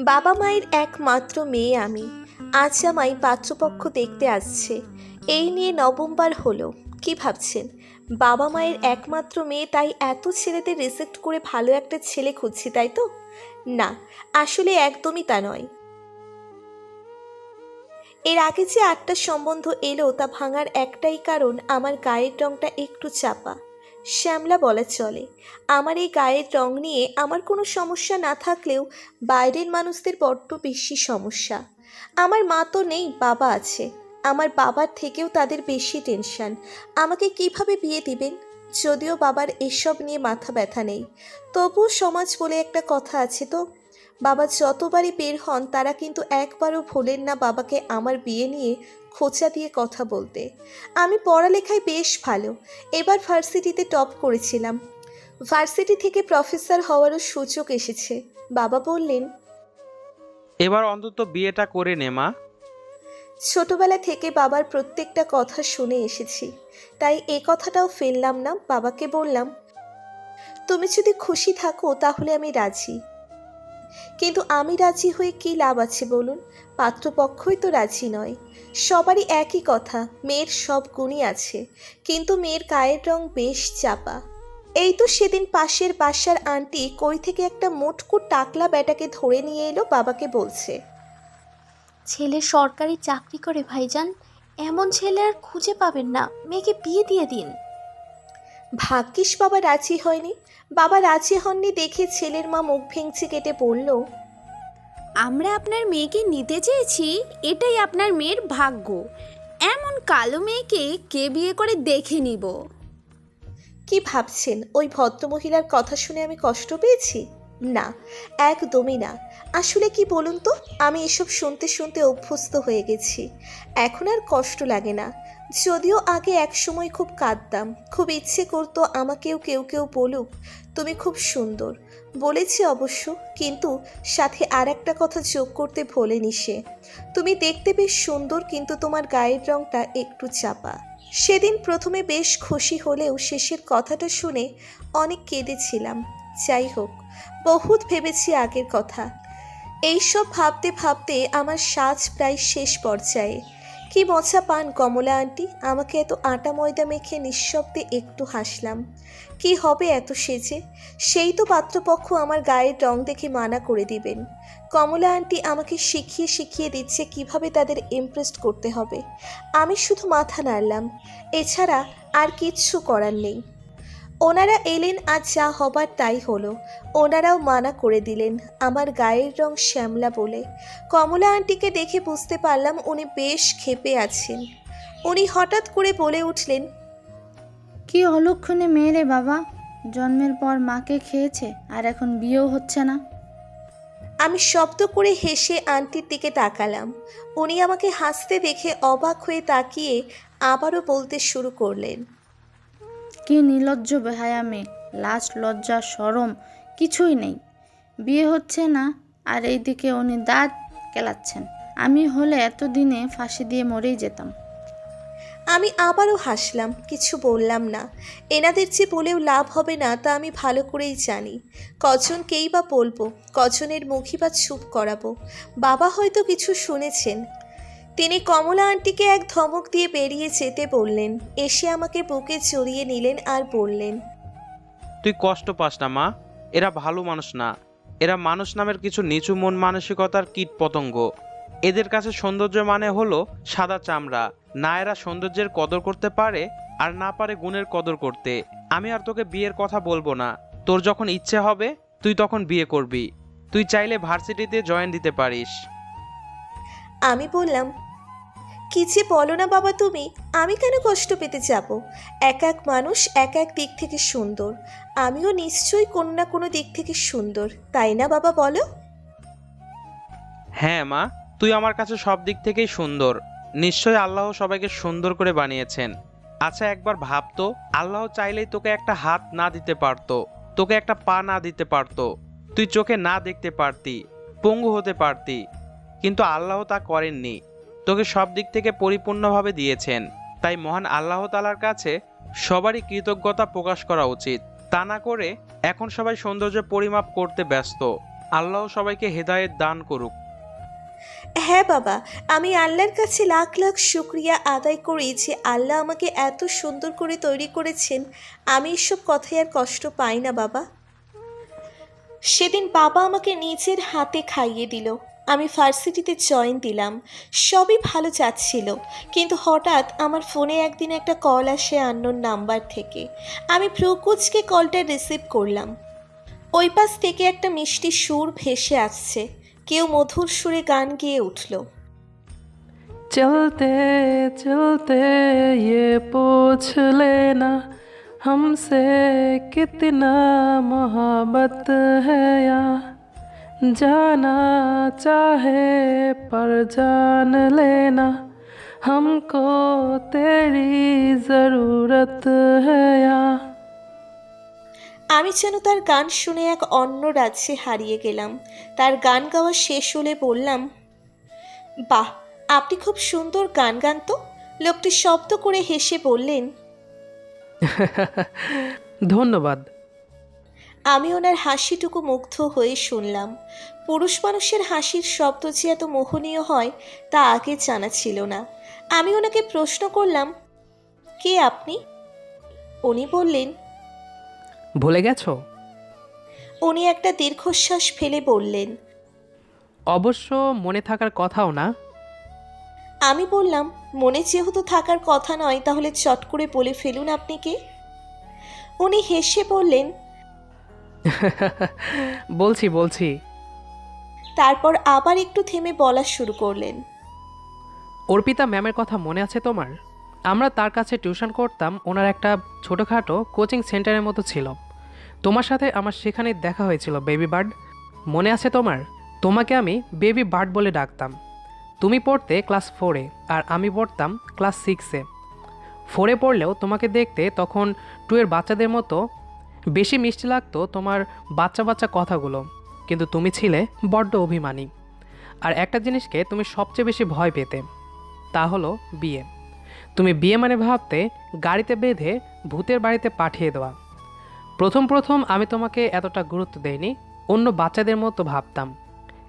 বাবা মায়ের একমাত্র মেয়ে আমি। আজ আমায় পাত্রপক্ষ দেখতে আসছে। এই নিয়ে নবমবার হলো। কি ভাবছেন? বাবা মায়ের একমাত্র মেয়ে তাই এত ছেলেদের রিজেক্ট করে ভালো একটা ছেলে খুঁজছি, তাই তো? না, আসলে একদমই তা নয়। এর আগে যে আটটা সম্বন্ধ এলো তা ভাঙার একটাই কারণ আমার গায়ের রংটা একটু চাপা। শ্যামলা বলা চলে। আমার এই গায়ের রং নিয়ে আমার কোনো সমস্যা না থাকলেও বাইরের মানুষদের বড্ড বেশি সমস্যা। আমার মা তো নেই, বাবা আছে। আমার বাবার থেকেও তাদের বেশি টেনশন আমাকে কীভাবে বিয়ে দিবেন? যদিও বাবার এসব নিয়ে মাথা ব্যথা নেই। তবুও সমাজ বলে একটা কথা আছে তো? বাবা যতবারই বের হন তারা কিন্তু একবারও ভোলেন না বাবাকে আমার বিয়ে নিয়ে খোঁচা দিয়ে কথা বলতে। আমি পড়ালেখায় বেশ ভালো। এবার ভার্সিটিতে টপ করেছিলাম। ভার্সিটি থেকে প্রফেসর হওয়ারও সুযোগ এসেছে। বাবা বললেন এবার অন্তত বিয়েটা করে নে মা। ছোটবেলা থেকে বাবার প্রত্যেকটা কথা শুনে এসেছি। তাই এ কথাটাও ফেললাম না। বাবাকে বললাম তুমি যদি খুশি থাকো তাহলে আমি রাজি। কিন্তু আমি রাজি হয়ে কি লাভ আছে বলুন? পাত্রপক্ষই তো রাজি নয়। সবারই একই কথা মেয়ের সব গুণই আছে কিন্তু মেয়ের গায়ের রং বেশ চাপা। এই তো সেদিন পাশের বাসার আন্টি কই থেকে একটা মোটকু টাকলা ব্যাটাকে ধরে নিয়ে এলো বাবাকে বলছে। ছেলে সরকারি চাকরি করে ভাইজান। এমন ছেলে আর খুঁজে পাবেন না। মেয়েকে বিয়ে দিয়ে দিন। ভাগ্যিস বাবা রাজি হয়নি। বাবা রাজি হননি দেখে ছেলের মা মুখ ভেঙচি কেটে পড়ল আমরা আপনার মেয়েকে নিতে চেয়েছি এটাই আপনার মেয়ের ভাগ্য। এমন কালো মেয়েকে কে বিয়ে করে দেখে নিব? কি ভাবছেন? ওই ভদ্রমহিলার কথা শুনে আমি কষ্ট পেয়েছি? না, একদমই না। আসলে কি বলুন তো, আমি এসব শুনতে শুনতে অভ্যস্ত হয়ে গেছি। এখন আর কষ্ট লাগে না। যদিও আগে এক সময় খুব কাঁদতাম, খুব ইচ্ছে করতো আমাকেও কেউ কেউ বলুক, তুমি খুব সুন্দর। বলেছি অবশ্য, কিন্তু সাথে আর একটা কথা যোগ করতে ভোলেনি সে। তুমি দেখতে বেশ সুন্দর, কিন্তু তোমার গায়ের রংটা একটু চাপা। সেদিন প্রথমে বেশ খুশি হলেও শেষের কথাটা শুনে অনেক কেঁদেছিলাম। যাই হোক বহুত ভেবেছি আগের কথা। এইসব ভাবতে ভাবতে আমার সাজ প্রায় শেষ পর্যায়ে। কি মজা পান কমলা আন্টি, আমাকে এত আটা ময়দা মেখে নিঃশব্দে একটু হাসলাম। কি হবে এত সেজে? সেই তো পাত্রপক্ষ আমার গায়ের রং দেখে মানা করে দিবেন। কমলা আন্টি আমাকে শিখিয়ে শিখিয়ে দিচ্ছে কীভাবে তাদের ইমপ্রেসড করতে হবে। আমি শুধু মাথা নাড়লাম। এছাড়া আর কিচ্ছু করার নেই। ওনারা এলেন আর যা হবার তাই হলো। ওনারাও মানা করে দিলেন আমার গায়ের রং শ্যামলা বলে। কমলা আন্টিকে দেখে বুঝতে পারলাম উনি বেশ ক্ষেপে আছেন। উনি হঠাৎ করে বলে উঠলেন কি অলক্ষণে মেয়ে রে বাবা? জন্মের পর মাকে খেয়েছে আর এখন বিয়েও হচ্ছে না? আমি শব্দ করে হেসে আন্টির দিকে তাকালাম। উনি আমাকে হাসতে দেখে অবাক হয়ে তাকিয়ে আবারও বলতে শুরু করলেন কি নির্লজ্জ বেহায়া মেয়ে, লাজ, লজ্জা, সরম, কিছুই নেই। বিয়ে হচ্ছে না, আর এইদিকে উনি দাঁত কেলাচ্ছেন। আমি হলে এতদিনে ফাঁসি দিয়ে মরেই যেতাম। আমি আবারও হাসলাম, কিছু বললাম না। এনাদের যে বলেও লাভ হবে না, তা আমি ভালো করেই জানি। কজনকেই বা বলব, কজনের মুখই বা চুপ করাবো। বাবা হয়তো কিছু শুনেছেন তিনি কমলা আন্টিকে এক ধমক দিয়ে বেরিয়ে যেতে বললেন। এসে আমাকে বুকে জড়িয়ে নিলেন আর বললেন তুই কষ্ট পাস না মা। এরা ভালো মানুষ না। এরা মানুষ নামের কিছু নিচু মন মানসিকতার কীট পতঙ্গ এদের কাছে সৌন্দর্য মানে হলো সাদা চামড়া। না এরা সৌন্দর্যের কদর করতে পারে আর না পারে গুণের কদর করতে। আমি আর তোকে বিয়ের কথা বলব না। তোর যখন ইচ্ছে হবে তুই তখন বিয়ে করবি। তুই চাইলে ভার্সিটিতে জয়েন দিতে পারিস। আমি বললাম কি যে বলো না বাবা তুমি? আমি কেন কষ্ট পেতে যাব? এক এক মানুষ এক এক দিক থেকে সুন্দর। আমিও নিশ্চয়ই কোনো না কোনো দিক থেকে সুন্দর, তাই না বাবা বলো? হ্যাঁ মা, তুই আমার কাছে সব দিক থেকেই সুন্দর। নিশ্চয়ই আল্লাহ সবাইকে সুন্দর করে বানিয়েছেন। আচ্ছা একবার ভাবতো আল্লাহ চাইলেই তোকে একটা হাত না দিতে পারতো, তোকে একটা পা না দিতে পারতো। তুই চোখে না দেখতে পারতি, পঙ্গু হতে পারতি, কিন্তু আল্লাহ তা করেননি। তোকে সব দিক থেকে পরিপূর্ণভাবে দিয়েছেন। তাই মহান আল্লাহ তালার কাছে সবারই কৃতজ্ঞতা প্রকাশ করা উচিত। তা না করে এখন সবাই সৌন্দর্য পরিমাপ করতে ব্যস্ত। আল্লাহ সবাইকে হেদায়েত দান করুক। হ্যাঁ বাবা, আমি আল্লাহর কাছে লাখ লাখ শুক্রিয়া আদায় করি যে আল্লাহ আমাকে এত সুন্দর করে তৈরি করেছেন। আমি এসব কথায় আর কষ্ট পাই না বাবা। সেদিন বাবা আমাকে নিজের হাতে খাইয়ে দিল। আমি ভার্সিটিতে জয়েন দিলাম সবই ভালো যাচ্ছিল কিন্তু হঠাৎ আমার ফোনে একদিন একটা কল আসে আন্নোর নাম্বার থেকে আমি প্রকুচকে কলটা রিসিভ করলাম ওই পাশ থেকে একটা মিষ্টি সুর ভেসে আসছে কেউ মধুর সুরে গান গেয়ে উঠল चलते चलते ये पूछ लेना हमसे कितना मोहब्बत है या जाना चाहे पर जान लेना हमको तेरी ज़रूरत है या আমি যেন তার গান শুনে এক অন্য রাজ্যে হারিয়ে গেলাম তার গান গাওয়া শেষ হলে বললাম বাহ আপনি খুব সুন্দর গান গান তো লোকটি শব্দ করে হেসে বললেন ধন্যবাদ আমি ওনার হাসিটুকু মুগ্ধ হয়ে শুনলাম। পুরুষ মানুষের হাসির শব্দ যে এত মোহনীয় হয় তা আগে জানা ছিল না। আমি ওনাকে প্রশ্ন করলাম কে আপনি? উনি বললেন ভুলে গেছো? উনি একটা দীর্ঘশ্বাস ফেলে বললেন অবশ্য মনে থাকার কথাও না। আমি বললাম মনে যেহেতু থাকার কথা নয় তাহলে চট করে বলে ফেলুন আপনি কে? উনি হেসে বললেন বলছি বলছি। তারপর আবার একটু থেমে বলা শুরু করলেন। অর্পিতা ম্যামের কথা মনে আছে তোমার? আমরা তার কাছে টিউশন করতাম ওনার একটা ছোটোখাটো কোচিং সেন্টারের মতো ছিল। তোমার সাথে আমার সেখানে দেখা হয়েছিল বেবি বার্ড। মনে আছে তোমার? তোমাকে আমি বেবি বার্ড বলে ডাকতাম। তুমি পড়তে ক্লাস ফোরে আর আমি পড়তাম ক্লাস সিক্সে। ফোরে পড়লেও তোমাকে দেখতে তখন টুয়ের বাচ্চাদের মতো বেশি মিষ্টি লাগতো তোমার বাচ্চা বাচ্চা কথাগুলো, কিন্তু তুমি ছিলে বড্ড অভিমানী। আর একটা জিনিসকে তুমি সবচেয়ে বেশি ভয় পেতে, তা হলো বিয়ে। তুমি বিয়ে মানে ভাবতে গাড়িতে বেঁধে ভূতের বাড়িতে পাঠিয়ে দেওয়া। প্রথম প্রথম আমি তোমাকে এতটা গুরুত্ব দেইনি, অন্য বাচ্চাদের মতো ভাবতাম।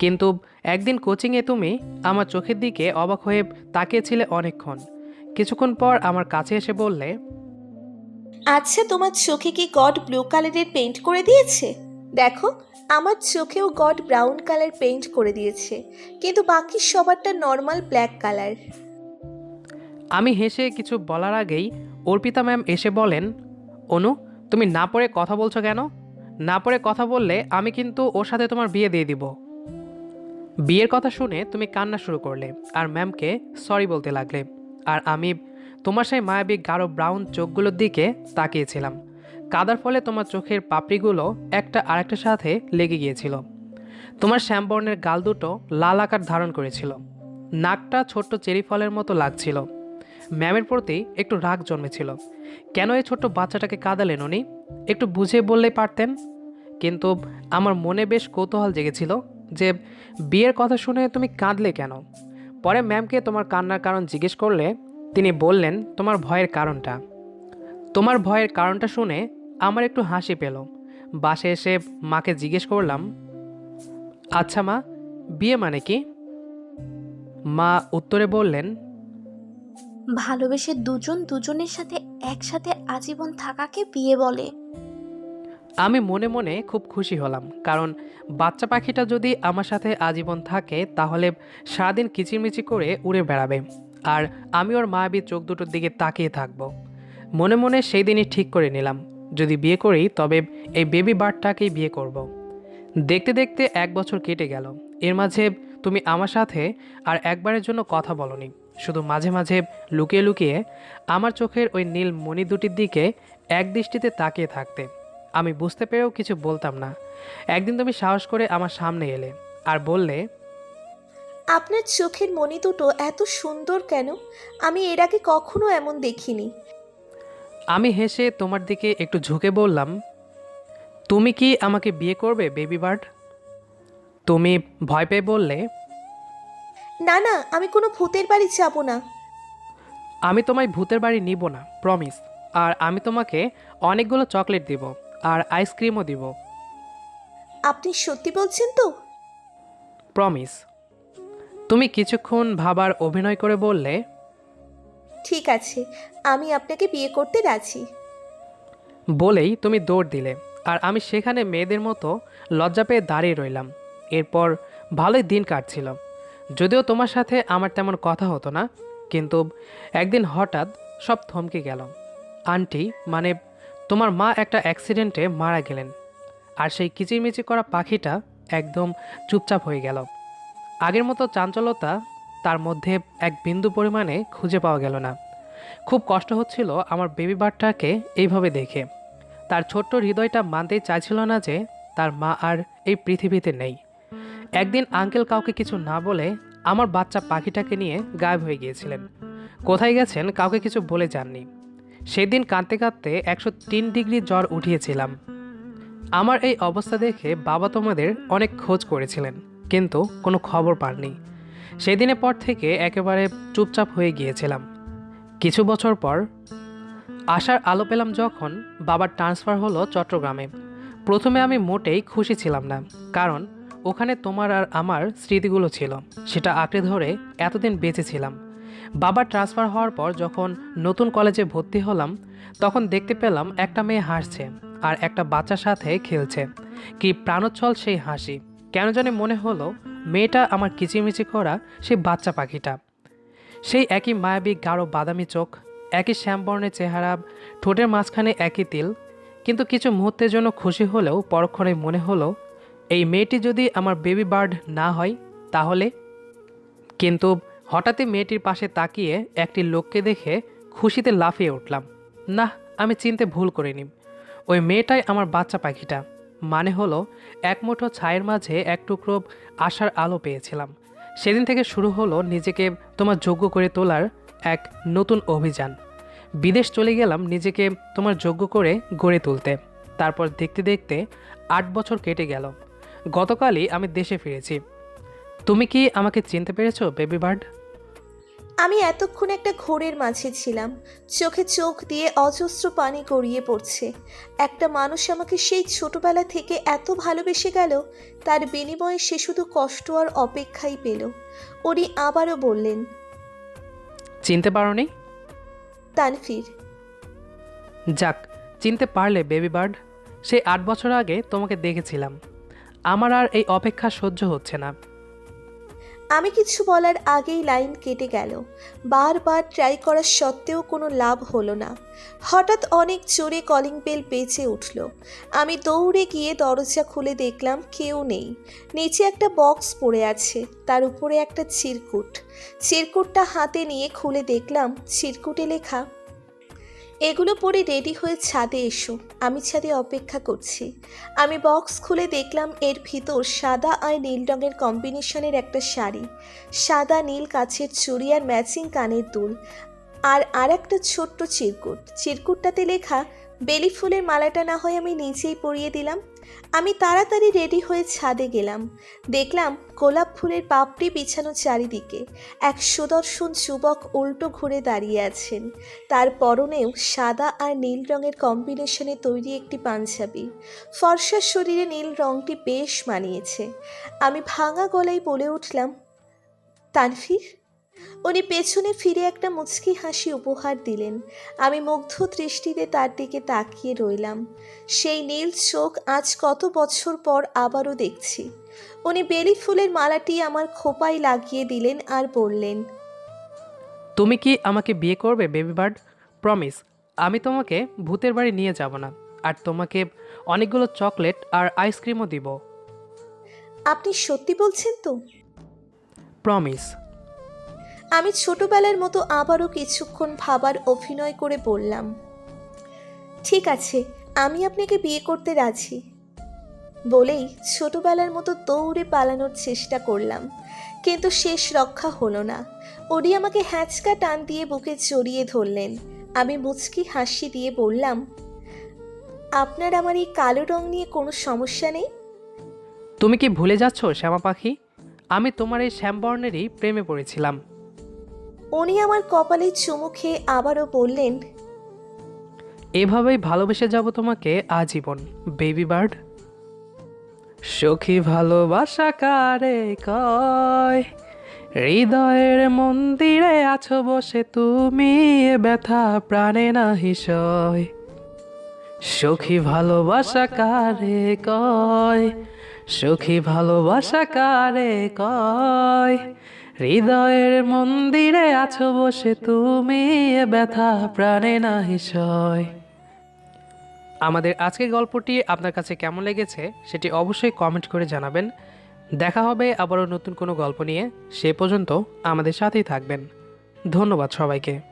কিন্তু একদিন কোচিংয়ে তুমি আমার চোখের দিকে অবাক হয়ে তাকিয়েছিলে অনেকক্ষণ। কিছুক্ষণ পর আমার কাছে এসে বললে আচ্ছা তোমার চোখে কি গড ব্লু কালারের পেইন্ট করে দিয়েছে? দেখো, আমার চোখেও গড ব্রাউন কালার পেইন্ট করে দিয়েছে, কিন্তু বাকি সবারটা নর্মাল ব্ল্যাক কালার। আমি হেসে কিছু বলার আগেই অর্পিতা ম্যাম এসে বলেন, অনু, তুমি না পড়ে কথা বলছো কেন? না পড়ে কথা বললে আমি কিন্তু ওর সাথে তোমার বিয়ে দিয়ে দিব। বিয়ের কথা শুনে তুমি কান্না শুরু করলে, আর ম্যামকে সরি বলতে লাগলে, আর আমি তোমার সেই মায়াবী গাঢ় ব্রাউন চোখগুলোর দিকে তাকিয়েছিলাম। কাদার ফলে তোমার চোখের পাপড়িগুলো একটা আরেকটার সাথে লেগে গিয়েছিল। তোমার শ্যামবর্ণের গাল দুটো লাল আকার ধারণ করেছিল। নাকটা ছোট্ট চেরি ফলের মতো লাগছিল। ম্যামের প্রতি একটু রাগ জন্মেছিল। কেন এই ছোট্ট বাচ্চাটাকে কাঁদালেন উনি একটু বুঝে বললেই পারতেন। কিন্তু আমার মনে বেশ কৌতূহল জেগেছিল যে বিয়ের কথা শুনে তুমি কাঁদলে কেন? পরে ম্যামকে তোমার কান্নার কারণ জিজ্ঞেস করলে তিনি বললেন তোমার ভয়ের কারণটা। তোমার ভয়ের কারণটা শুনে আমার একটু হাসি পেল। বাসে এসে মাকে জিজ্ঞেস করলাম আচ্ছা মা বিয়ে মানে কি? মা উত্তরে বললেন ভালোবেসে দুজন দুজনের সাথে একসাথে আজীবন থাকাকে বিয়ে বলে। আমি মনে মনে খুব খুশি হলাম কারণ বাচ্চা পাখিটা যদি আমার সাথে আজীবন থাকে তাহলে সারাদিন কিচিরমিচি করে উড়ে বেড়াবে। আর আমি ওর মায়াবী চোখ দুটোর দিকে তাকিয়ে থাকব। মনে মনে সেই দিনই ঠিক করে নিলাম। যদি বিয়ে করি, তবে এই বেবি বার্ডটাকেই বিয়ে করব। দেখতে দেখতে এক বছর কেটে গেল। এর মাঝে তুমি আমার সাথে আর একবারের জন্য কথা বলনি। শুধু মাঝে মাঝে লুকিয়ে লুকিয়ে আমার চোখের ওই নীল মণি দুটির দিকে এক দৃষ্টিতে তাকিয়ে থাকতে। আমি বুঝতে পেরেও কিছু বলতাম না। একদিন তুমি সাহস করে আমার সামনে এলে আর বললে আপনার চোখের মণি দুটো এত সুন্দর কেন? আমি এর আগে কখনো এমন দেখিনি। আমি হেসে তোমার দিকে একটু ঝুঁকে বললাম তুমি কি আমাকে বিয়ে করবে বেবি বার্ড তুমি ভয় পেয়ে বললে না না আমি কোনো ভূতের বাড়ি যাব না। আমি তোমায় ভূতের বাড়ি নিব না প্রমিস আর আমি তোমাকে অনেকগুলো চকলেট দিব আর আইসক্রিমও দিব। আপনি সত্যি বলছেন তো? প্রমিস তুমি কিছুক্ষণ ভাবার অভিনয় করে বললে ঠিক আছে আমি আপনাকে বিয়ে করতে রাজি। বলেই তুমি দৌড় দিলে আর আমি সেখানে মেয়েদের মতো লজ্জা পেয়ে দাঁড়িয়ে রইলাম। এরপর ভালোই দিন কাটছিল। যদিও তোমার সাথে আমার তেমন কথা হতো না কিন্তু একদিন হঠাৎ সব থমকে গেল। আন্টি মানে তোমার মা একটা অ্যাক্সিডেন্টে মারা গেলেন আর সেই কিচিরমিচি করা পাখিটা একদম চুপচাপ হয়ে গেল। আগের মতো চাঞ্চলতা তার মধ্যে এক বিন্দু পরিমাণে খুঁজে পাওয়া গেল না। খুব কষ্ট হচ্ছিল আমার বেবি বার্ডটাকে এইভাবে দেখে। তার ছোট্ট হৃদয়টা মানতেই চাইছিল না যে তার মা আর এই পৃথিবীতে নেই। একদিন আঙ্কেল কাউকে কিছু না বলে আমার বাচ্চা পাখিটাকে নিয়ে গায়েব হয়ে গিয়েছিলেন। কোথায় গেছেন কাউকে কিছু বলে যাননি। সেদিন কাঁদতে কাঁদতে একশো তিন ডিগ্রি জ্বর উঠিয়েছিলাম। আমার এই অবস্থা দেখে বাবা তোমাদের অনেক খোঁজ করেছিলেন। কিন্তু কোনো খবর পাননি। সেদিনের পর থেকে একেবারে চুপচাপ হয়ে গিয়েছিলাম। কিছু বছর পর আশার আলো পেলাম যখন বাবার ট্রান্সফার হলো চট্টগ্রামে। প্রথমে আমি মোটেই খুশি ছিলাম না, কারণ ওখানে তোমার আর আমার স্মৃতিগুলো ছিল, সেটা আঁকড়ে ধরে এতদিন বেঁচেছিলাম বাবার ট্রান্সফার হওয়ার পর যখন নতুন কলেজে ভর্তি হলাম, তখন দেখতে পেলাম একটা মেয়ে হাসছে আর একটা বাচ্চার সাথে খেলছে। কি প্রাণোচ্ছল সেই হাসি। কেন জানি মনে হলো মেয়েটা আমার কিচিমিচি করা সেই বাচ্চা পাখিটা। সেই একই মায়াবী গাঢ় বাদামি চোখ, একই শ্যামবর্ণের চেহারা, ঠোঁটের মাঝখানে একই তিল। কিন্তু কিছু মুহূর্তের জন্য খুশি হলেও পরক্ষণে মনে হলো, এই মেয়েটি যদি আমার বেবি বার্ড না হয়, তাহলে? কিন্তু হঠাৎই মেয়েটির পাশে তাকিয়ে একটি লোককে দেখে খুশিতে লাফিয়ে উঠলাম। না আমি চিনতে ভুল করিনি। ওই মেয়েটাই আমার বাচ্চা পাখিটা। মানে হলো, এক মুঠো ছায়ের মাঝে এক টুকরো আশার আলো পেয়েছিলাম। সেদিন থেকে শুরু হলো নিজেকে তোমার যোগ্য করে তোলার এক নতুন অভিযান। বিদেশ চলে গেলাম নিজেকে তোমার যোগ্য করে গড়ে তুলতে। তারপর দেখতে দেখতে আট বছর কেটে গেল। গতকালই আমি দেশে ফিরেছি। তুমি কি আমাকে চিনতে পেরেছ, বেবি বার্ড? আমি এতক্ষণ একটা ঘোরের মাঝে ছিলাম। চোখে চোখ দিয়ে অজস্র পানি গড়িয়ে পড়ছে। একটা মানুষ আমাকে সেই ছোটবেলা থেকে এত ভালোবেসে গেল তার বিনিময়ে সে শুধু কষ্ট আর অপেক্ষাই পেল। উনি আবারও বললেন চিনতে পারোনি? তানফির যাক চিনতে পারলে বেবি বার্ড সেই আট বছর আগে তোমাকে দেখেছিলাম। আমার আর এই অপেক্ষা সহ্য হচ্ছে না। আমি কিছু বলার আগেই লাইন কেটে গেল। বারবার ট্রাই করার সত্ত্বেও কোনো লাভ হলো না। হঠাৎ অনেক জোরে কলিং বেল বেঁচে উঠল। আমি দৌড়ে গিয়ে দরজা খুলে দেখলাম কেউ নেই। নিচে একটা বক্স পড়ে আছে, তার উপরে একটা চিরকুট। চিরকুটটা হাতে নিয়ে খুলে দেখলাম, চিরকুটে লেখা এগুলো পরে রেডি হয়ে ছাদে এসো। আমি ছাদে অপেক্ষা করছি। আমি বক্স খুলে দেখলাম এর ভিতর সাদা আর নীল রঙের কম্বিনেশনের একটা শাড়ি। সাদা, নীল কাছের চুড়ি আর ম্যাচিং কানের দুল। আর আর একটা ছোট্ট চিরকুট। চিরকুটটাতে লেখা, বেলি ফুলের মালাটা না হয় আমি নিজেই পরিয়ে দিলাম। আমি তাড়াতাড়ি রেডি হয়ে ছাদে গেলাম। দেখলাম গোলাপ ফুলের পাপড়ি বিছানো চারিদিকে। এক সুদর্শন যুবক উল্টো ঘুরে দাঁড়িয়ে আছেন। তার পরনেও সাদা আর নীল রঙের কম্বিনেশনে তৈরি একটি পাঞ্জাবি। ফর্সার শরীরে নীল রঙটি বেশ মানিয়েছে। আমি ভাঙা গলায় বলে উঠলাম তানফির উনি পেছনে ফিরে একটা মুচকি হাসি উপহার দিলেন। আমি মুগ্ধ দৃষ্টিতে তার দিকে তাকিয়ে রইলাম। সেই নীল চোখ আজ কত বছর পর আবারও দেখছি। উনি বেলি ফুলের মালাটি আমার খোপায় লাগিয়ে দিলেন আর বললেন তুমি কি আমাকে বিয়ে করবে বেবি বার্ড প্রমিস আমি তোমাকে ভূতের বাড়ি নিয়ে যাব না। আর তোমাকে অনেকগুলো চকলেট আর আইসক্রিমও দিব। আপনি সত্যি বলছেন তো? প্রমিস আমি ছোটবেলার মতো আবারও কিছুক্ষণ ভাবার অভিনয় করে বললাম, ঠিক আছে, আমি আপনাকে বিয়ে করতে রাজি। বলেই ছোটবেলার মতো দৌড়ে পালানোর চেষ্টা করলাম, কিন্তু শেষ রক্ষা হলো না। উনি আমাকে হ্যাঁচকা টান দিয়ে বুকে জড়িয়ে ধরলেন। আমি মুচকি হাসি দিয়ে বললাম, আপনার আমার এই কালো রং নিয়ে কোনো সমস্যা নেই? তুমি কি ভুলে যাচ্ছ, শ্যামা পাখি? আমি তোমার এই শ্যামবর্ণেরই প্রেমে পড়েছিলাম। উনি আমার কপালে চুমু খেয়ে আবারও বললেন, এভাবেই ভালোবেসে যাব তোমাকে আজীবন বেবি বার্ড সখী ভালোবাসা কারে কয়? হৃদয়ের মন্দিরে আছো বসে তুমি ব্যথা প্রাণে না হিসয় সখী ভালোবাসা কারে কয়? সখী ভালোবাসা কারে কয়? হৃদয়ের মন্দিরে আছো বসে তুমি ব্যথা প্রাণে না হিসয় আমাদের আজকের গল্পটি আপনার কাছে কেমন লেগেছে সেটি অবশ্যই কমেন্ট করে জানাবেন। দেখা হবে আবারও নতুন কোনো গল্প নিয়ে। সে পর্যন্ত আমাদের সাথেই থাকবেন। ধন্যবাদ সবাইকে।